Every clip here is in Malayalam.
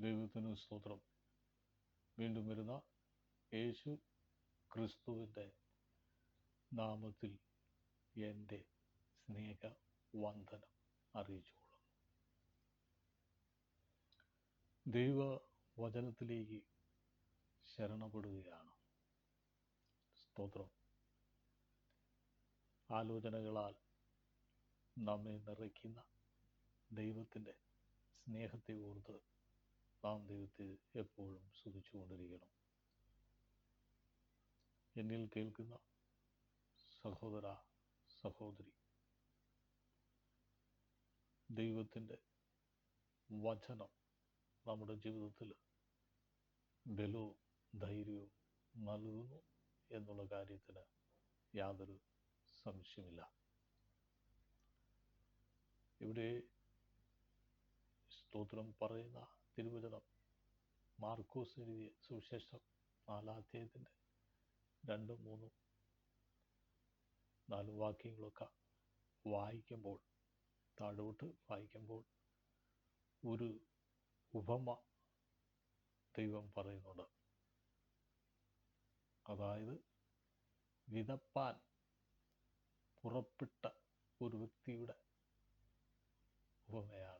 ദൈവത്തിന് സ്തോത്രം. വീണ്ടും വരുന്ന യേശു ക്രിസ്തുവിന്റെ നാമത്തിൽ എന്റെ സ്നേഹ വന്ദനം അറിയിച്ചുകൊള്ളുന്നു. ദൈവ വചനത്തിലേക്ക് ശരണപ്പെടുകയാണ്. സ്തോത്രം. ആലോചനകളാൽ നമ്മെ നിറയ്ക്കുന്ന ദൈവത്തിന്റെ സ്നേഹത്തെ ഓർത്ത് നാം ദൈവത്തെ എപ്പോഴും സ്തുതിച്ചുകൊണ്ടിരിക്കണം. എന്നിൽ കേൾക്കുന്ന സഹോദര സഹോദരി ദൈവത്തിന്റെ വചനം നമ്മുടെ ജീവിതത്തിൽ ബലവും ധൈര്യവും നൽകുന്നു എന്നുള്ള കാര്യത്തിന് യാതൊരു സംശയമില്ല ഇവിടെ സ്തോത്രം പറയുന്ന തിരുവചനം. മാർക്കോസ് എഴുതിയ സുവിശേഷം നാലാധ്യായത്തിന്റെ രണ്ടും മൂന്നും നാല് വാക്യങ്ങളൊക്കെ വായിക്കുമ്പോൾ താഴോട്ട് വായിക്കുമ്പോൾ ഒരു ഉപമ ദൈവം പറയുന്നുണ്ട്. അതായത് വിതപ്പാൻ പുറപ്പെട്ട ഒരു വ്യക്തിയുടെ ഉപമയാണ്.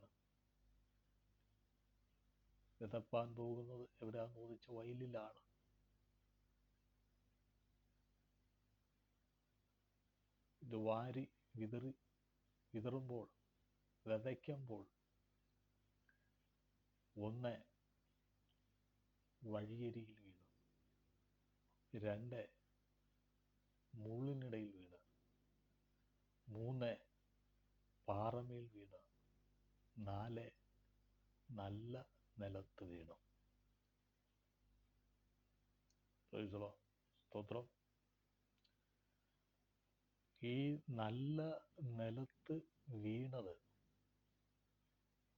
വിതപ്പാൻ പോകുന്നത് എവിടെയാന്ന് ചോദിച്ച വയലിലാണ്. ഇത് വാരി വിതറി വിതറുമ്പോൾ വിതയ്ക്കുമ്പോൾ ഒന്ന് വഴിയരിയിൽ വീണ് രണ്ട് മുള്ളിനിടയിൽ വീണ് മൂന്ന് പാറമേൽ വീണ് നാല് നല്ല നിലത്ത് വീണു. പ്രൈസലോ സ്തോത്രം. ഈ നല്ല നിലത്ത് വീണത്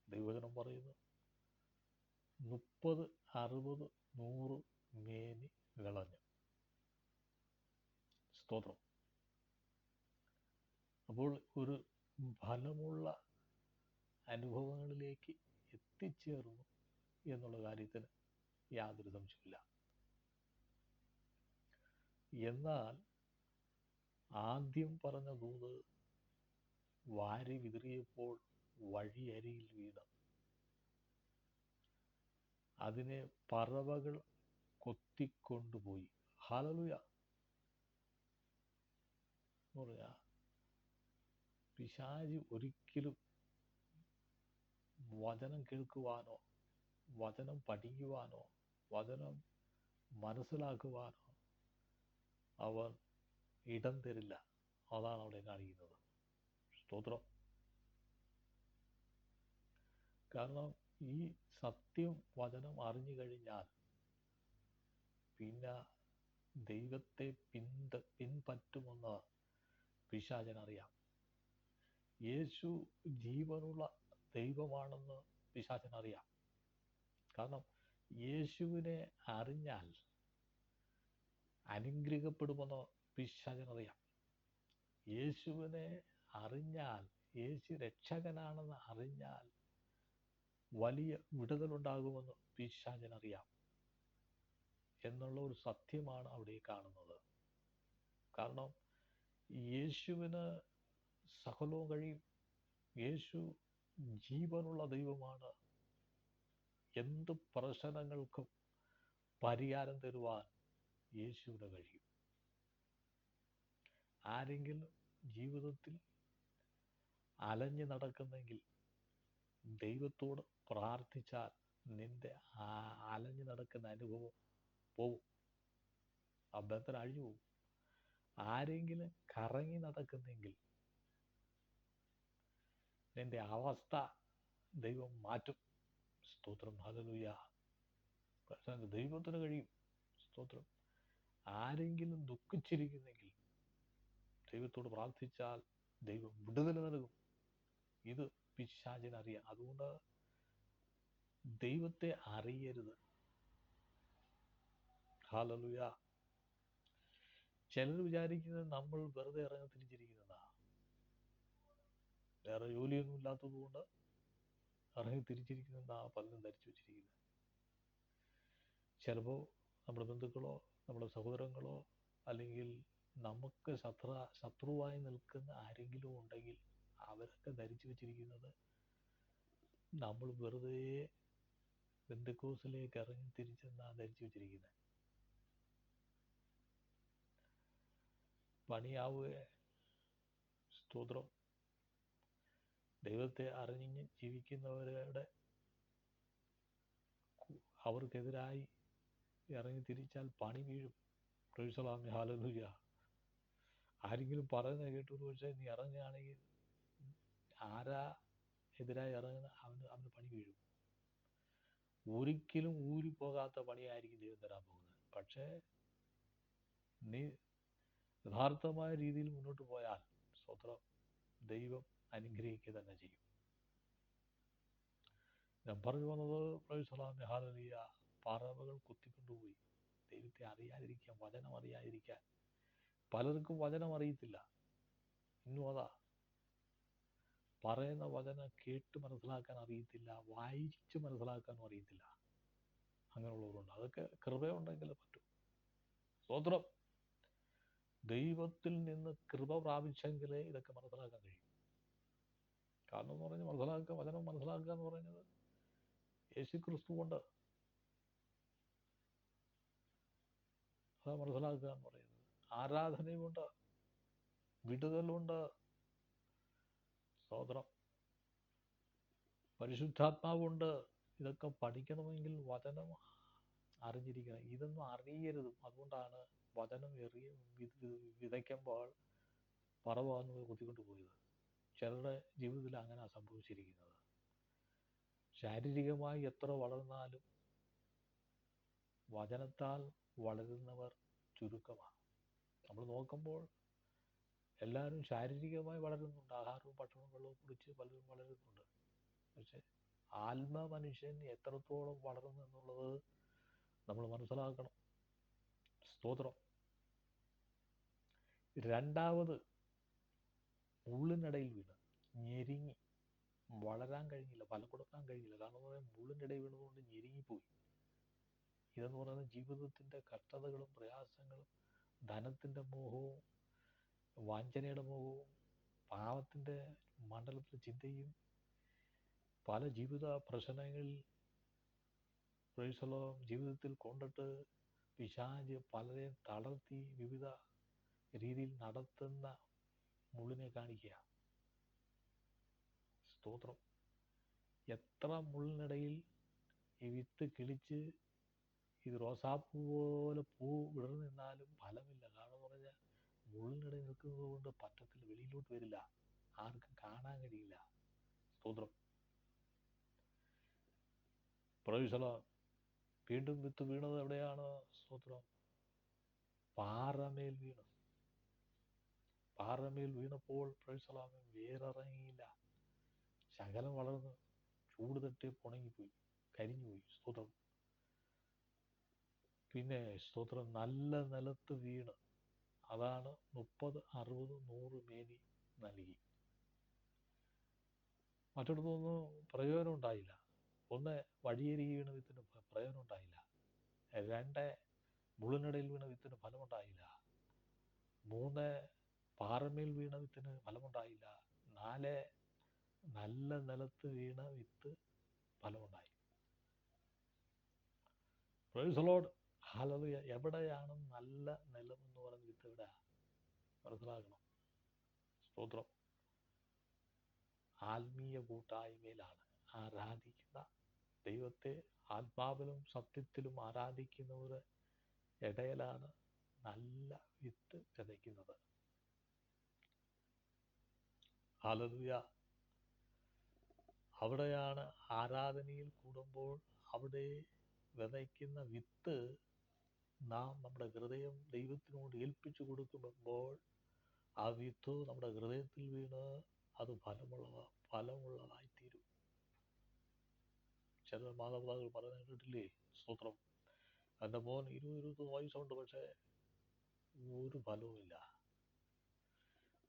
ദൈവജനം പറയുന്നു മുപ്പത് അറുപത് നൂറ് മേനി വിളഞ്ഞു. സ്തോത്രം. അപ്പോൾ ഒരു ഫലമുള്ള അനുഭവങ്ങളിലേക്ക് എത്തിച്ചേർന്നു. എന്നുള്ള കാര്യത്തിന് യാതൊരു സംശയമില്ല എന്നാൽ ആദ്യം പറഞ്ഞ ദൂത് വാരി വിതറിയപ്പോൾ വഴിയരിയിൽ വീണ്. അതിനെ പറവകൾ കൊത്തിക്കൊണ്ടുപോയി. ഹലലുയ എന്ന് പിശാചി ഒരിക്കലും വചനം കേൾക്കുവാനോ വചനം പഠിക്കുവാനോ വചനം മനസ്സിലാക്കുവാനോ അവർ ഇടം തരില്ല. അതാണ് അവിടെ കാണിക്കുന്നത്. സ്തോത്രം. കാരണം ഈ സത്യം വചനം അറിഞ്ഞു കഴിഞ്ഞാൽ പിന്നെ ദൈവത്തെ പിന്ത പിൻപറ്റുമെന്ന് പിശാചനറിയാം യേശു ജീവനുള്ള ദൈവമാണെന്ന് പിശാചനറിയാം കാരണം യേശുവിനെ അറിഞ്ഞാൽ അനുഗ്രഹിക്കപ്പെടുമെന്ന് പിശാചനറിയാം യേശുവിനെ അറിഞ്ഞാൽ യേശു രക്ഷകനാണെന്ന് അറിഞ്ഞാൽ വലിയ വിടുതലുണ്ടാകുമെന്ന് പിശാചനറിയാം എന്നുള്ള ഒരു സത്യമാണ് അവിടെ കാണുന്നത്. കാരണം യേശുവിന് സകലവും കഴിയും. യേശു ജീവനുള്ള ദൈവമാണ്. എന്ത് പ്രശ്നങ്ങൾക്കും പരിഹാരം തരുവാൻ യേശുവിന് കഴിയും. ആരെങ്കിലും ജീവിതത്തിൽ അലഞ്ഞു നടക്കുന്നെങ്കിൽ ദൈവത്തോട് പ്രാർത്ഥിച്ചാൽ നിന്റെ ആ അലഞ്ഞു നടക്കുന്ന അനുഭവം പോവും. ആ അഴിഞ്ഞു പോവും. ആരെങ്കിലും കറങ്ങി നടക്കുന്നെങ്കിൽ നിന്റെ അവസ്ഥ ദൈവം മാറ്റും. സ്തോത്രം. ഹലലുയ ദൈവത്തിന് കഴിയും. സ്തോത്രം. ആരെങ്കിലും ദുഃഖിച്ചിരിക്കുന്നെങ്കിൽ ദൈവത്തോട് പ്രാർത്ഥിച്ചാൽ ദൈവം വിടുതൽ നൽകും. ഇത് പിശാചിനറിയാം അതുകൊണ്ട് ദൈവത്തെ അറിയരുത്. ഹാലലുയ ചിലർ വിചാരിക്കുന്നത് നമ്മൾ വെറുതെ ഇറങ്ങി തിരിച്ചിരിക്കുന്നതാ വേറെ ജോലിയൊന്നും ഇല്ലാത്തത് കൊണ്ട് ഇറങ്ങി ആ പലരും ധരിച്ചു വെച്ചിരിക്കുന്നത് ചിലപ്പോൾ നമ്മുടെ ബന്ധുക്കളോ നമ്മുടെ സഹോദരങ്ങളോ അല്ലെങ്കിൽ നമുക്ക് ശത്രു ശത്രുവായി നിൽക്കുന്ന ആരെങ്കിലും ഉണ്ടെങ്കിൽ അവരൊക്കെ ധരിച്ചു വെച്ചിരിക്കുന്നത് നമ്മൾ വെറുതെ ബന്ധുക്കോസിലേക്ക് ഇറങ്ങി തിരിച്ചെന്നാണ് ധരിച്ചു വെച്ചിരിക്കുന്നത് പണിയാവുക. സ്തോത്രം. ദൈവത്തെ അറിഞ്ഞ് ജീവിക്കുന്നവരുടെ അവർക്കെതിരായി ഇറങ്ങി തിരിച്ചാൽ പണി വീഴും. പ്രൊഫസലാമി ഹാലലൂയ ആരെങ്കിലും പറയുന്നത് കേട്ടു പക്ഷേ നീ ഇറങ്ങുകയാണെങ്കിൽ ആരാ എതിരായി ഇറങ്ങുന്ന അവന് അവന് പണി വീഴും. ഒരിക്കലും ഊരിപ്പോകാത്ത പണിയായിരിക്കും ദൈവം തരാൻ പോകുന്നത്. പക്ഷേ നീ യഥാർത്ഥമായ രീതിയിൽ മുന്നോട്ട് പോയാൽ സ്വത്രം ദൈവം അനുഗ്രഹിക്കുക തന്നെ ചെയ്യും. ഞാൻ പറഞ്ഞു വന്നത് പ്രൊഫസലാമി ഹാലലിയ പറവകൾ കുത്തിക്കൊണ്ടുപോയി. ദൈവത്തെ അറിയാതിരിക്കാൻ വചനം അറിയാതിരിക്കാൻ. പലർക്കും വചനം അറിയത്തില്ല. ഇന്നും അതാ. പറയുന്ന വചനം കേട്ട് മനസ്സിലാക്കാൻ അറിയത്തില്ല വായിച്ച് മനസ്സിലാക്കാനും അറിയത്തില്ല. അങ്ങനെയുള്ളവരുണ്ട്. അതൊക്കെ കൃപയുണ്ടെങ്കിൽ പറ്റും. സ്വത്രം ദൈവത്തിൽ നിന്ന് കൃപ പ്രാപിച്ചെങ്കിലേ ഇതൊക്കെ മനസ്സിലാക്കാൻ കഴിയും. കാരണം എന്ന് പറഞ്ഞാൽ മനസ്സിലാക്കുക വചനം മനസ്സിലാക്കുക എന്ന് പറയുന്നത് യേശു ക്രിസ്തു കൊണ്ട്. അതാ മനസ്സിലാക്കുക എന്ന് പറയുന്നത്. ആരാധനയുമുണ്ട് വിടുതലുണ്ട് സ്തോത്രം. പരിശുദ്ധാത്മാവുണ്ട് ഇതൊക്കെ പഠിക്കണമെങ്കിൽ വചനം അറിഞ്ഞിരിക്കണം. ഇതൊന്നും അറിയരുത്. അതുകൊണ്ടാണ് വചനം എറിയ വിതയ്ക്കുമ്പോൾ പറവാന്ന് കുത്തിക്കൊണ്ട് പോയത് ചിലരുടെ ജീവിതത്തിൽ അങ്ങനെ സംഭവിച്ചിരിക്കുന്നത്. ശാരീരികമായി എത്ര വളർന്നാലും വചനത്താൽ വളരുന്നവർ ചുരുക്കമാണ്. നമ്മൾ നോക്കുമ്പോൾ എല്ലാവരും ശാരീരികമായി വളരുന്നുണ്ട്. ആഹാരവും ഭക്ഷണവും വെള്ളവും കുടിച്ച് പലരും വളരുന്നുണ്ട്. പക്ഷെ ആത്മ മനുഷ്യൻ എത്രത്തോളം വളർന്നു എന്നുള്ളത് നമ്മൾ മനസ്സിലാക്കണം. സ്തോത്രം. രണ്ടാമത് മുള്ളിനിടയിൽ വീണ്. ഞെരിങ്ങി. വളരാൻ കഴിഞ്ഞില്ല. ഫലം കൊടുക്കാൻ കഴിഞ്ഞില്ല. കാരണം എന്ന് പറയാൻ മുള്ളിനിടയിൽ വീണതുകൊണ്ട് ഞെരുങ്ങിപ്പോയി. ഇതെന്ന് പറയുന്നത് ജീവിതത്തിന്റെ കഷ്ടതകളും പ്രയാസങ്ങളും ധനത്തിന്റെ മോഹവും വാഞ്ചനയുടെ മോഹവും പാവത്തിന്റെ മണ്ഡലത്തിലെ ചിന്തയും പല ജീവിത പ്രശ്നങ്ങളിൽ പ്രൈസലോ ജീവിതത്തിൽ കൊണ്ടിട്ട് പിശാജ് പലരെയും തളർത്തി വിവിധ രീതിയിൽ നടത്തുന്ന മുള്ളിനെ കാണിക്കുക. സ്തോത്രം. എത്ര മുള്ളിനിടയിൽ ഈ വിത്ത് കിളിച്ച് ഈ റോസാപ്പൂ പോലെ പൂ വിടർന്നു നിന്നാലും ഫലമില്ല. കാരണം പറഞ്ഞ മുള്ളിനിടയിൽ നിൽക്കുന്നത് കൊണ്ട് പറ്റത്തിൽ വെളിയിലോട്ട് വരില്ല. ആർക്കും കാണാൻ കഴിയില്ല. സ്തോത്രം. പ്രവിശല വീണ്ടും വിത്ത് വീണത് എവിടെയാണ്? സ്തോത്രം. പാറമേൽ വീണു. പാറമേൽ വീണപ്പോൾ പ്രൊഫസലാമൻ വേറിറങ്ങിയില്ല. ശകലം വളർന്ന് ചൂട് തട്ടി ഉണങ്ങിപ്പോയി കരിഞ്ഞുപോയി. സ്തോത്രം. പിന്നെ സ്തോത്രം നല്ല നിലത്ത് വീണ്. അതാണ് മുപ്പത് അറുപത് നൂറ് മേനി നൽകി. മറ്റിടത്തൊന്നും പ്രയോജനം ഉണ്ടായില്ല. ഒന്ന് വഴിയേരി വീണ വിത്തിന് പ്ര- പ്രയോജനം ഉണ്ടായില്ല. രണ്ട് മുള്ളിനിടയിൽ വീണ വിത്തിന് ഫലമുണ്ടായില്ല. മൂന്ന് പാറമേൽ വീണ വിത്തിന് ഫലമുണ്ടായില്ല. നാല് നല്ല നിലത്ത് വീണ വിത്ത് ഫലമുണ്ടായി. പ്രൊയ്സലോഡ് ഹലലുയ എവിടെയാണ് നല്ല നിലം എന്ന് പറയുന്ന വിത്ത് എവിടെ മനസ്സിലാക്കണം സ്തോത്രം. ആത്മീയ കൂട്ടായ്മയിലാണ്. ആരാധിക്കുന്ന ദൈവത്തെ ആത്മാവിലും സത്യത്തിലും ആരാധിക്കുന്നവർ ഇടയിലാണ് നല്ല വിത്ത് വിതയ്ക്കുന്നത്. ഹലലുയ അവിടെയാണ് ആരാധനയിൽ കൂടുമ്പോൾ അവിടെ വിതയ്ക്കുന്ന വിത്ത് നാം നമ്മുടെ ഹൃദയം ദൈവത്തിനോട് ഏൽപ്പിച്ചു കൊടുക്കുമ്പോൾ ആ വിത്ത് നമ്മുടെ ഹൃദയത്തിൽ വീണ് അത് ഫലമുള്ള ഫലമുള്ളതായി തീരും ചില മാതാപിതാക്കൾ പറയുന്നത് കേട്ടില്ലേ? സ്തോത്രം. എന്റെ മോൻ ഇരുപത് ഇരുപത്തൊന്ന് വയസ്സുണ്ട് പക്ഷേ ഒരു ഫലവുമില്ല.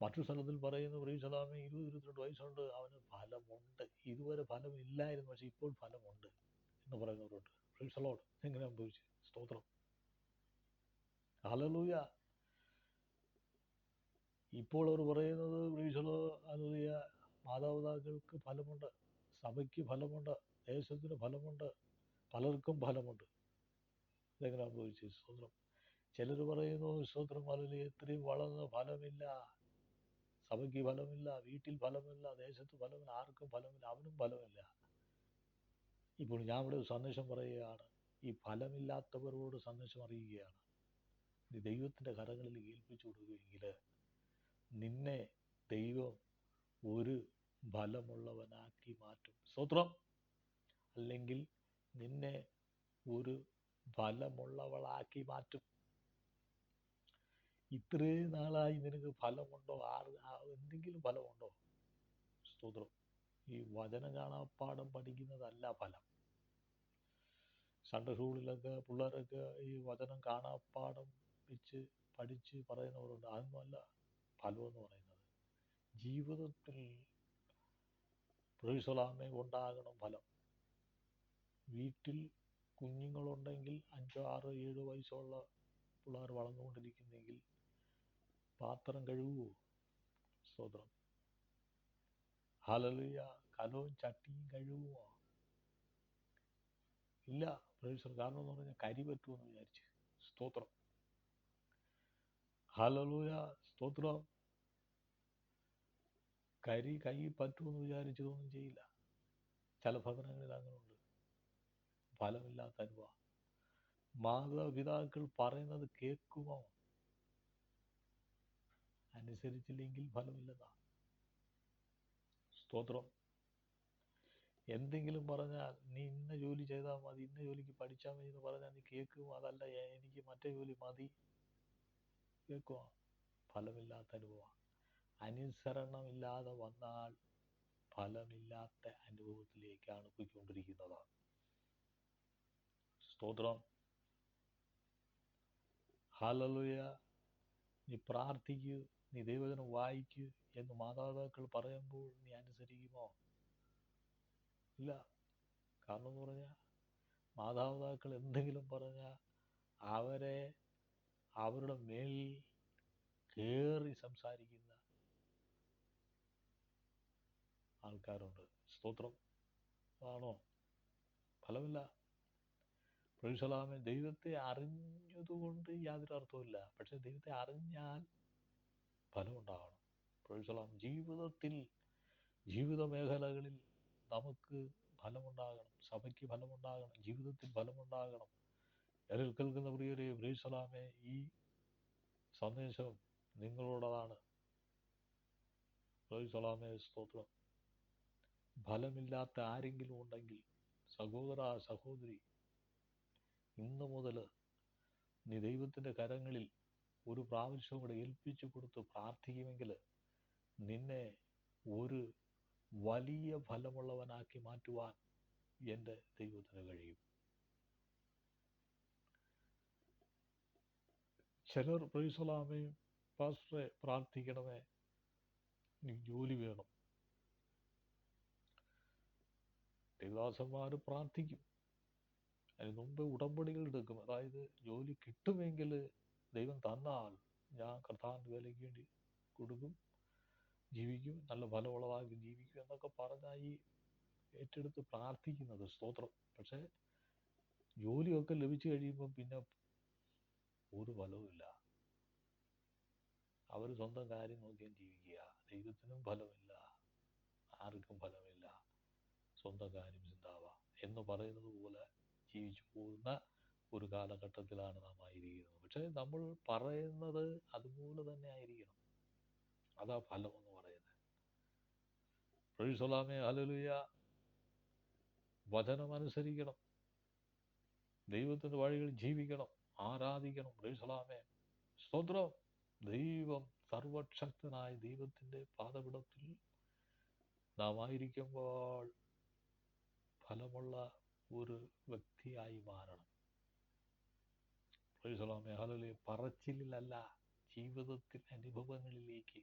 മറ്റൊരു സ്ഥലത്തിൽ പറയുന്നു പ്രീസലാമെ ഇരുപത് ഇരുപത്തിരണ്ട് വയസ്സുണ്ട്. അവന് ഫലമുണ്ട്. ഇതുവരെ ഫലമില്ലായിരുന്നു പക്ഷെ ഇപ്പോൾ ഫലമുണ്ട് എന്ന് പറയുന്നവരുണ്ട്. പ്രീസലോട് എങ്ങനെ സംഭവിച്ചു? സ്തോത്രം. ഹലലൂയ ഇപ്പോൾ അവർ പറയുന്നത് പ്രീശലോ അലൂയ മാതാപിതാക്കൾക്ക് ഫലമുണ്ട്. സഭയ്ക്ക് ഫലമുണ്ട്. ദേശത്തിന് ഫലമുണ്ട്. പലർക്കും ഫലമുണ്ട്. ഇതെങ്ങനെ അനുഭവിച്ചു സ്തോത്രം. ചിലർ പറയുന്നു സ്തോത്രം ഹലലൂയ ഇത്രയും വളർന്ന് ഫലമില്ല. സഭയ്ക്ക് ഫലമില്ല വീട്ടിൽ ഫലമില്ല ദേശത്ത് ഫലമില്ല ആർക്കും ഫലമില്ല അവനും ഫലമില്ല. ഇപ്പോൾ ഞാൻ ഇവിടെ ഒരു സന്ദേശം പറയുകയാണ്. ഈ ഫലമില്ലാത്തവരോട് സന്ദേശം അറിയുകയാണ് നീ ദൈവത്തിന്റെ കരങ്ങളിൽ ഏൽപ്പിച്ചു കൊടുക്കുമെങ്കിൽ നിന്നെ ദൈവം ഒരു ഫലമുള്ളവനാക്കി മാറ്റും. സ്തോത്രം. അല്ലെങ്കിൽ നിന്നെ ഒരു ഫലമുള്ളവളാക്കി മാറ്റും. ഇത്രയും നാളായി നിനക്ക് ഫലമുണ്ടോ? ആറ് എന്തെങ്കിലും ഫലമുണ്ടോ? സ്തോത്രം. ഈ വചന കാണാപ്പാടം പഠിക്കുന്നതല്ല ഫലം. സൺഡേ സ്കൂളിലൊക്കെ പിള്ളേരൊക്കെ ഈ വചനം കാണാപ്പാടം വെച്ച് പഠിച്ച് പറയുന്നവരുണ്ട്. അതൊന്നുമല്ല എന്ന് പറയുന്നത്. ജീവിതത്തിൽ പ്രൊഫസലാമെ ഉണ്ടാകണം ഫലം. വീട്ടിൽ കുഞ്ഞുങ്ങളുണ്ടെങ്കിൽ അഞ്ചോ ആറോ ഏഴോ വയസ്സുള്ള പിള്ളേർ വളർന്നുകൊണ്ടിരിക്കുന്നെങ്കിൽ പാത്രം കഴുകുമോ സ്തോത്രം. ഹലലിയ കലവും ചട്ടിയും കഴുകുമോ ഇല്ല പ്രൊഫസർ. കാരണം എന്ന് പറഞ്ഞാൽ കരി പറ്റുമെന്ന് വിചാരിച്ച്. സ്തോത്രം. ഹലലൂയ സ്തോത്രം. കരി കൈ പറ്റുമെന്ന് വിചാരിച്ചതൊന്നും ചെയ്യില്ല. ചില ഭവനങ്ങളിൽ അങ്ങനെയുണ്ട്. ഫലമില്ലാത്ത അനുഭവം. മാതാപിതാക്കൾ പറയുന്നത് കേൾക്കുമോ? അനുസരിച്ചില്ലെങ്കിൽ ഫലമില്ലെന്നാണ് സ്തോത്രം. എന്തെങ്കിലും പറഞ്ഞാൽ നീ ഇന്ന ജോലി ചെയ്താൽ മതി ഇന്ന ജോലിക്ക് പഠിച്ചാൽ മതി എന്ന് പറഞ്ഞാൽ നീ കേൾക്കും അതല്ല എനിക്ക് മറ്റേ ജോലി മതി. കേൾക്കുക ഫലമില്ലാത്ത അനുഭവം അനുസരണമില്ലാതെ വന്നാൽ ഫലമില്ലാത്ത അനുഭവത്തിലേക്കാണ് പോയിക്കൊണ്ടിരിക്കുന്നത്. സ്തോത്രം. ഹലലുയ നീ പ്രാർത്ഥിക്കൂ. നീ ദൈവജനം വായിക്കൂ എന്ന് മാതാപിതാക്കൾ പറയുമ്പോൾ നീ അനുസരിക്കുമോ? ഇല്ല. കാരണം എന്ന് പറഞ്ഞാൽ മാതാപിതാക്കൾ എന്തെങ്കിലും പറഞ്ഞാൽ അവരെ അവരുടെ മേൽ കയറി സംസാരിക്കുന്ന ആൾക്കാരുണ്ട്. സ്തോത്രം. ആണോ? ഫലമില്ല. പ്രഭുസലാമെ ദൈവത്തെ അറിഞ്ഞതുകൊണ്ട് യാതൊരു അർത്ഥവുമില്ല. പക്ഷെ ദൈവത്തെ അറിഞ്ഞാൽ ഫലമുണ്ടാകണം. പ്രൊഫസലാം ജീവിതത്തിൽ ജീവിത മേഖലകളിൽ നമുക്ക് ഫലമുണ്ടാകണം സഭയ്ക്ക് ഫലമുണ്ടാകണം ജീവിതത്തിൽ ഫലമുണ്ടാകണം. എന്നിൽ കേൾക്കുന്ന പ്രിയരെ പ്രൊഫസലാമെ ഈ സന്ദേശം നിങ്ങളോടതാണ്. പ്രൊഫസലാമെ സ്തോത്രം. ഫലമില്ലാത്ത ആരെങ്കിലും ഉണ്ടെങ്കിൽ സഹോദര സഹോദരി ഇന്നു മുതൽ നീ ദൈവത്തിന്റെ കരങ്ങളിൽ ഒരു പ്രാവശ്യം കൂടെ ഏൽപ്പിച്ചു കൊടുത്ത് പ്രാർത്ഥിക്കുമെങ്കിൽ നിന്നെ ഒരു വലിയ ഫലമുള്ളവനാക്കി മാറ്റുവാൻ എന്റെ ദൈവത്തിന് കഴിയും. ചിലർ പ്രൈസലാമേ പാസ്റ്ററെ പ്രാർത്ഥിക്കണമേ നീ ജോലി വേണം. ദേവദാസന്മാർ പ്രാർത്ഥിക്കും. അതിന് മുമ്പ് ഉടമ്പടികൾ എടുക്കും. അതായത് ജോലി കിട്ടുമെങ്കിൽ ദൈവം തന്നാൽ ഞാൻ കർത്താവിന്റെ വേലയ്ക്ക് വേണ്ടി കൊടുക്കും ജീവിക്കും നല്ല ഫലമുള്ളതാക്കി ജീവിക്കും എന്നൊക്കെ പറഞ്ഞാൽ ഈ ഏറ്റെടുത്ത് പ്രാർത്ഥിക്കുന്നത് സ്തോത്രം. പക്ഷേ ജോലിയൊക്കെ ലഭിച്ചു കഴിയുമ്പോൾ പിന്നെ ഒരു ഫലവുമില്ല അവർ സ്വന്തം കാര്യം നോക്കിയാൽ ജീവിക്കുക. ദൈവത്തിനും ഫലമില്ല. ആർക്കും ഫലമില്ല. സ്വന്തം കാര്യം ചിന്താവ. എന്ന് പറയുന്നത് പോലെ ജീവിച്ചു പോകുന്ന ഒരു കാലഘട്ടത്തിലാണ് നാം ആയിരിക്കുന്നത്. പക്ഷേ നമ്മൾ പറയുന്നത് അതുപോലെ തന്നെ ആയിരിക്കണം. അതാ ഫലം എന്ന് പറയുന്നത്. അലലുയ വചനം അനുസരിക്കണം. ദൈവത്തിന്റെ വഴികൾ ജീവിക്കണം. ആരാധിക്കണം. പ്രൊഴിസൊലാമേ സ്തോത്രം. ദൈവം സർവശക്തനായ ദൈവത്തിന്റെ പാദപിടത്തിൽ നാം ആയിരിക്കുമ്പോൾ ഫലമുള്ള ഒരു വ്യക്തിയായി മാറണം. പ്രൈസലാമേ ഹല്ലേലൂയ പറച്ചിലല്ല ജീവിതത്തിന്റെ അനുഭവങ്ങളിലേക്ക്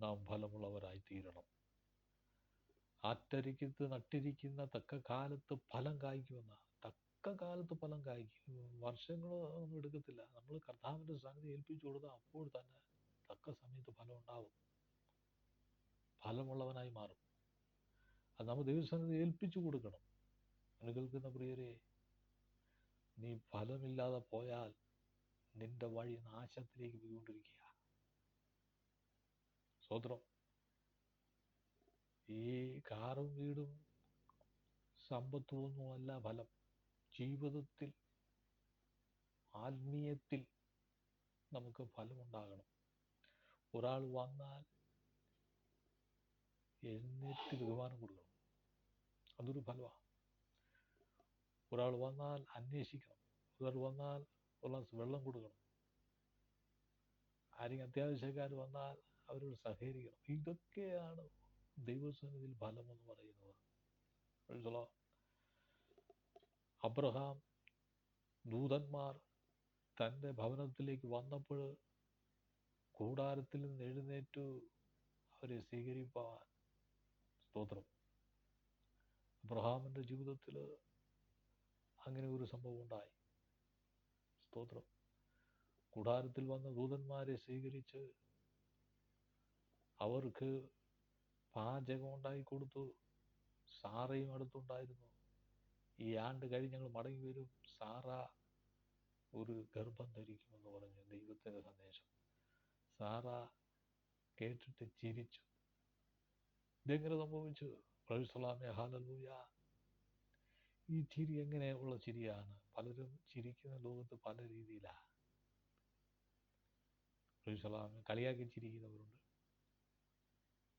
നാം ഫലമുള്ളവരായി തീരണം ആറ്റരിക്കത്ത് നട്ടിരിക്കുന്ന തക്ക കാലത്ത് ഫലം കായ്ക്കുമെന്ന. തക്ക കാലത്ത് ഫലം കായ്ക്കും. വർഷങ്ങൾ ഒന്നും എടുക്കത്തില്ല. നമ്മൾ കർത്താവിന്റെ സന്നിധി ഏൽപ്പിച്ചു കൊടുത്താൽ അപ്പോൾ തന്നെ തക്ക സമയത്ത് ഫലം ഉണ്ടാവും. ഫലമുള്ളവനായി മാറും. അത് നമ്മൾ ദൈവസന്നിധി ഏൽപ്പിച്ചു കൊടുക്കണം. എന്നെ കേൾക്കുന്ന പ്രിയരെ നീ ഫലമില്ലാതെ പോയാൽ നിന്റെ വഴി നാശത്തിലേക്ക് പോയിക്കൊണ്ടിരിക്കുക സ്വത്രം ഈ കാറും വീടും സമ്പത്തും ഒന്നുമല്ല ഫലം. ജീവിതത്തിൽ ആത്മീയത്തിൽ നമുക്ക് ഫലമുണ്ടാകണം. ഒരാൾ വന്നാൽ എന്നിട്ട് ബഹുമാനം കൊടുക്കണം. അതൊരു ഫലമാണ് ഒരാൾ വന്നാൽ അന്വേഷിക്കണം. ഒരാൾ വന്നാൽ ഒരു വെള്ളം കൊടുക്കണം. ആരെങ്കിലും അത്യാവശ്യക്കാർ വന്നാൽ അവരോട് സഹകരിക്കണം. ഇതൊക്കെയാണ് ദൈവസന്നിധിയിൽ ഫലം എന്ന് പറയുന്നത്. അബ്രഹാം ദൂതന്മാർ തന്റെ ഭവനത്തിലേക്ക് വന്നപ്പോൾ കൂടാരത്തിൽ നിന്ന് എഴുന്നേറ്റു അവരെ സ്വീകരിപ്പാൻ സ്തോത്രം. അബ്രഹാമിന്റെ ജീവിതത്തിൽ അങ്ങനെ ഒരു സംഭവം ഉണ്ടായി. സ്തോത്രം. കൂടാരത്തിൽ വന്ന ദൂതന്മാരെ സ്വീകരിച്ച് അവർക്ക് പാചകം ഉണ്ടാക്കി കൊടുത്തു. സാറയും അടുത്തുണ്ടായിരുന്നു. ഈ ആണ്ട് കഴിഞ്ഞ് ഞങ്ങൾ മടങ്ങി വരും. സാറ ഒരു ഗർഭം ധരിക്കുമെന്ന് പറഞ്ഞു ദൈവത്തിന്റെ സന്ദേശം. സാറ കേട്ടിട്ട് ചിരിച്ചു. ഇതെങ്ങനെ സംഭവിച്ചു? പ്രൊഫസലാമെ ഹാലൂയ ഈ ചിരി എങ്ങനെയുള്ള ചിരിയാണ്? പലരും ചിരിക്കുന്ന ലോകത്ത് പല രീതിയിലാണ് പ്രൊഫസലാമെ കളിയാക്കി ചിരിക്കുന്നവരുണ്ട്.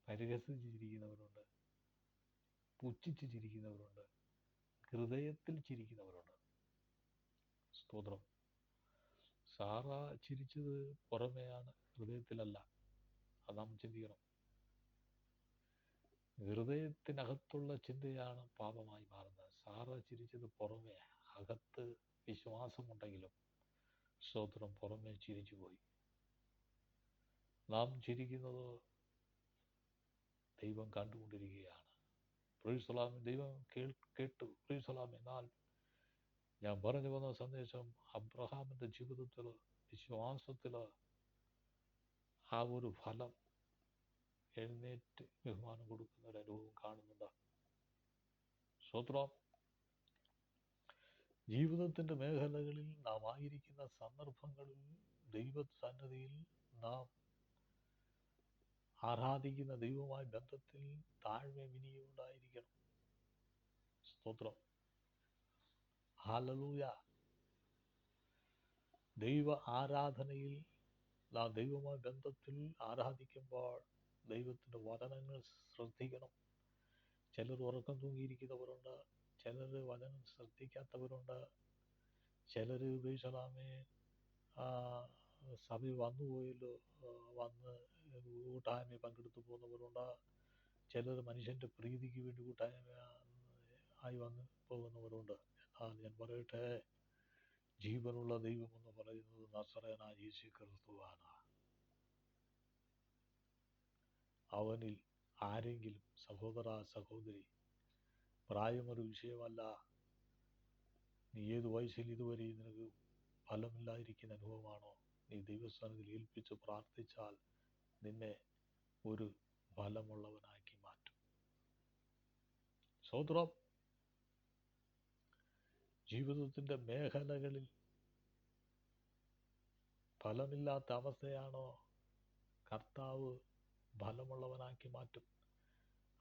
പരിഹസിച്ച് ചിരിക്കുന്നവരുണ്ട്. പുച്ഛിച്ച് ചിരിക്കുന്നവരുണ്ട്. ഹൃദയത്തിൽ ചിരിക്കുന്നവരുണ്ട്. സ്തോത്രം. സാറ ചിരിച്ചത് പുറമെയാണ് ഹൃദയത്തിലല്ല. അത് ചിന്തിക്കണം. ഹൃദയത്തിനകത്തുള്ള ചിന്തയാണ് പാപമായി മാറുന്നത്. സാറ ചിരിച്ചത് പുറമെ അകത്ത് വിശ്വാസമുണ്ടെങ്കിലും സ്തോത്രം പുറമെ ചിരിച്ചു പോയി. നാം ചിരിക്കുന്നത് ദൈവം കണ്ടുകൊണ്ടിരിക്കുകയാണ്. പ്രീസ്വലാമി ദൈവം കേൾ കേട്ടു. പ്രീസ്വലാമി എന്നാൽ ഞാൻ പറഞ്ഞു വന്ന സന്ദേശം അബ്രഹാമിന്റെ ജീവിതത്തിൽ വിശ്വാസത്തിൽ ആ ഒരു ഫലം എഴുന്നേറ്റ് ബഹുമാനം കൊടുക്കുന്ന ഒരു അനുഭവം കാണുന്നുണ്ട്. സ്വത്രം ജീവിതത്തിന്റെ മേഖലകളിൽ നാം ആയിരിക്കുന്ന സന്ദർഭങ്ങളിൽ ദൈവ നാം ആരാധിക്കുന്ന ദൈവവുമായി ബന്ധത്തിൽ താഴ്മ വിനിയുണ്ടായിരിക്കണം സ്തോത്രം. ഹാലലൂയ ദൈവ ആരാധനയിൽ നാം ദൈവമായ ബന്ധത്തിൽ ആരാധിക്കുമ്പോൾ ദൈവത്തിന്റെ വചനങ്ങൾ ശ്രദ്ധിക്കണം. ചിലർ ഉറക്കം തൂങ്ങിയിരിക്കുന്നവരുണ്ട്. ചിലർ വചനം ശ്രദ്ധിക്കാത്തവരുണ്ട്. ചിലർ ഉപേക്ഷലാമേ സഭ വന്നുപോയല്ലോ വന്ന് കൂട്ടായ്മ പങ്കെടുത്തു പോകുന്നവരുണ്ട്. ചിലർ മനുഷ്യന്റെ പ്രീതിക്ക് വേണ്ടി കൂട്ടായ്മ ആയി വന്ന് പോകുന്നവരുണ്ട്. എന്നാൽ ഞാൻ പറയട്ടെ ജീവനുള്ള ദൈവം എന്ന് പറയുന്നത് നസറേന യേശു ക്രിസ്തുവാണ് അവനിൽ ആരെങ്കിലും സഹോദര സഹോദരി പ്രായമൊരു വിഷയമല്ല. നീ ഏത് വയസ്സിൽ ഇതുവരെ നിനക്ക് ഫലമില്ലായിരിക്കുന്ന അനുഭവമാണോ? നീ ദൈവസ്ഥാനത്തിൽ ഏൽപ്പിച്ച് പ്രാർത്ഥിച്ചാൽ നിന്നെ ഒരു ഫലമുള്ളവനാക്കി മാറ്റും. സ്വത്രം ജീവിതത്തിന്റെ മേഖലകളിൽ ഫലമില്ലാത്ത അവസ്ഥയാണോ കർത്താവ് ഫലമുള്ളവനാക്കി മാറ്റും?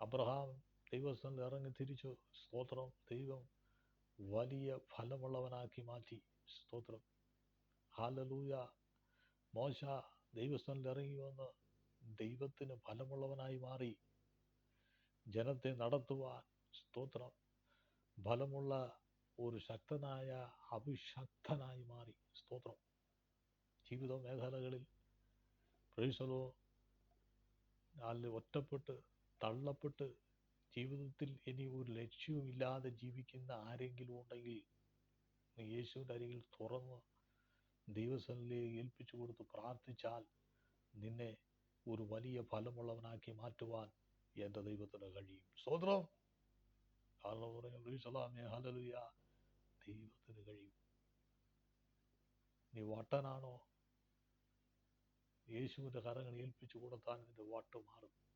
അബ്രഹാം ദൈവസ്ഥാനിൽ ഇറങ്ങി തിരിച്ചു. സ്തോത്രം. ദൈവം വലിയ ഫലമുള്ളവനാക്കി മാറ്റി. സ്തോത്രം. ഹാലലൂയ മോശ ദൈവസ്ഥാനിൽ ഇറങ്ങി വന്ന് ദൈവത്തിന് ഫലമുള്ളവനായി മാറി. ജനത്തെ നടത്തുവാൻ സ്തോത്രം. ഫലമുള്ള ഒരു ശക്തനായ അഭിശക്തനായി മാറി. സ്തോത്രം. ജീവിത മേഖലകളിൽ പ്രേസലോ നാല് ഒറ്റപ്പെട്ട് തള്ളപ്പെട്ട് ജീവിതത്തിൽ ഇനി ഒരു ലക്ഷ്യവുമില്ലാതെ ജീവിക്കുന്ന ആരെങ്കിലും ഉണ്ടെങ്കിൽ യേശുവിന്റെ അരികിൽ തുറന്ന് ദൈവസനിലേക്ക് ഏൽപ്പിച്ചു കൊടുത്ത് പ്രാർത്ഥിച്ചാൽ നിന്നെ ഒരു വലിയ ഫലമുള്ളവനാക്കി മാറ്റുവാൻ എന്റെ ദൈവത്തിന് കഴിയും. സ്വതന്ത്രം കാരണം പറഞ്ഞു ഹലലുയ ദൈവത്തിന് കഴിയും. നീ വട്ടനാണോ? യേശുവിന്റെ കരങ്ങൾ ഏൽപ്പിച്ചു കൊടുത്താൽ നിന്റെ വട്ട് മാറും.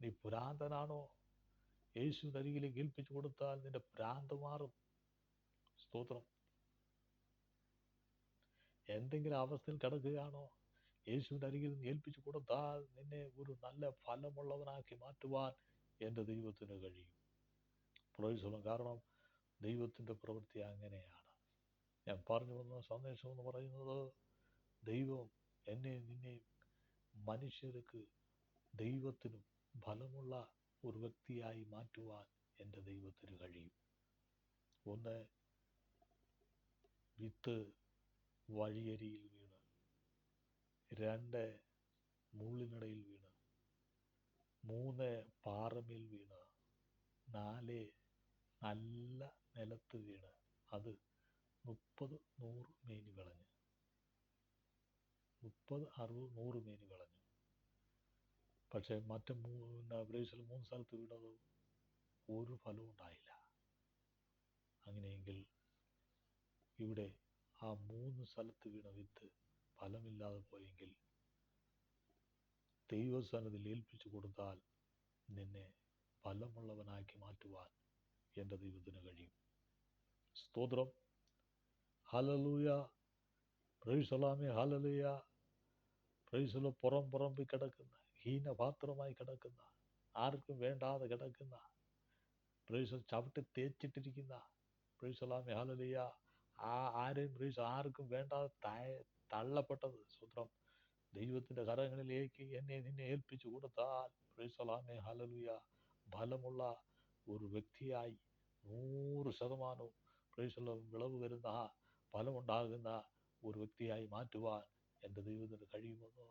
നീ ഭ്രാന്തനാണോ യേശു അരികിലേക്ക് ഏൽപ്പിച്ചു കൊടുത്താൽ നിന്റെ ഭ്രാന്ത് മാറും. സ്തോത്രം. എന്തെങ്കിലും അവസ്ഥയിൽ കിടക്കുകയാണോ? യേശുവിന്റെ അരികിൽ ഏൽപ്പിച്ചു കൊടുത്താൽ നിന്നെ ഒരു നല്ല ഫലമുള്ളവനാക്കി മാറ്റുവാൻ എന്റെ ദൈവത്തിന് കഴിയും. പ്രയോജനം കാരണം ദൈവത്തിന്റെ പ്രവൃത്തി അങ്ങനെയാണ്. ഞാൻ പറഞ്ഞു വന്ന സന്ദേശം എന്ന് പറയുന്നത് ദൈവം എന്നെ നിന്നെ മനുഷ്യർക്ക് ദൈവത്തിനും ഫലമുള്ള ഒരു വ്യക്തിയായി മാറ്റുവാൻ എന്റെ ദൈവത്തിന് കഴിയും. ഒന്ന് വിത്ത് വഴിയരിയിൽ വീണ്. രണ്ട് മുള്ളിനിടയിൽ വീണ്. മൂന്ന് പാറമേൽ വീണ്. നാല് നല്ല നിലത്ത് വീണ്. അത് മുപ്പത് നൂറ് മേനി വിളഞ്ഞ്. മുപ്പത് അറുപത് നൂറ് മേനി വിളഞ്ഞു. പക്ഷേ മറ്റ് മൂന്ന് ബ്രേസിൽ മൂന്ന് സ്ഥലത്ത് വീണത് ഒരു ഫലവും ഉണ്ടായില്ല. അങ്ങനെയെങ്കിൽ ഇവിടെ ആ മൂന്ന് സ്ഥലത്ത് വീണ വിത്ത് ഫലമില്ലാതെ പോയെങ്കിൽ ദൈവസ്ഥാനത്തിൽ ഏൽപ്പിച്ചു കൊടുത്താൽ നിന്നെ ഫലമുള്ളവനാക്കി മാറ്റുവാൻ എന്റെ ദൈവത്തിന് കഴിയും. സ്തോത്രം. ഹലലൂയ പ്രൈസലാമി ഹലലൂയ പ്രൈസല പുറം പുറമ്പിൽ കിടക്കുന്ന ഹീനപാത്രമായി കിടക്കുന്ന ആർക്കും വേണ്ടാതെ കിടക്കുന്ന പ്രീസ് ചവിട്ടി തേച്ചിട്ടിരിക്കുന്ന പ്രൈസലാമി ഹാലലിയ ആ ആരെയും പ്രൈസ് ആർക്കും വേണ്ടാതെ തള്ളപ്പെട്ടത് സ്വന്തം ദൈവത്തിന്റെ കരങ്ങളിലേക്ക് എന്നെ നിന്നെ ഏൽപ്പിച്ചു കൊടുത്താൽ പ്രൈസലാമെ ഹലലുയ ഫലമുള്ള ഒരു വ്യക്തിയായി നൂറ് ശതമാനവും പ്രൈസല വിളവ് വരുന്ന ഫലമുണ്ടാകുന്ന ഒരു വ്യക്തിയായി മാറ്റുവാൻ എന്റെ ദൈവത്തിന് കഴിയുമെന്ന്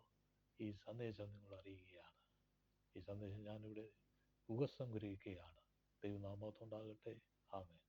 ഈ സന്ദേശം നിങ്ങൾ അറിയുകയാണ്. ഈ സന്ദേശം ഞാനിവിടെ ഉപസംഗ്രഹിക്കുകയാണ് ദൈവനാമത്തുണ്ടാകട്ടെ. ആമേൻ.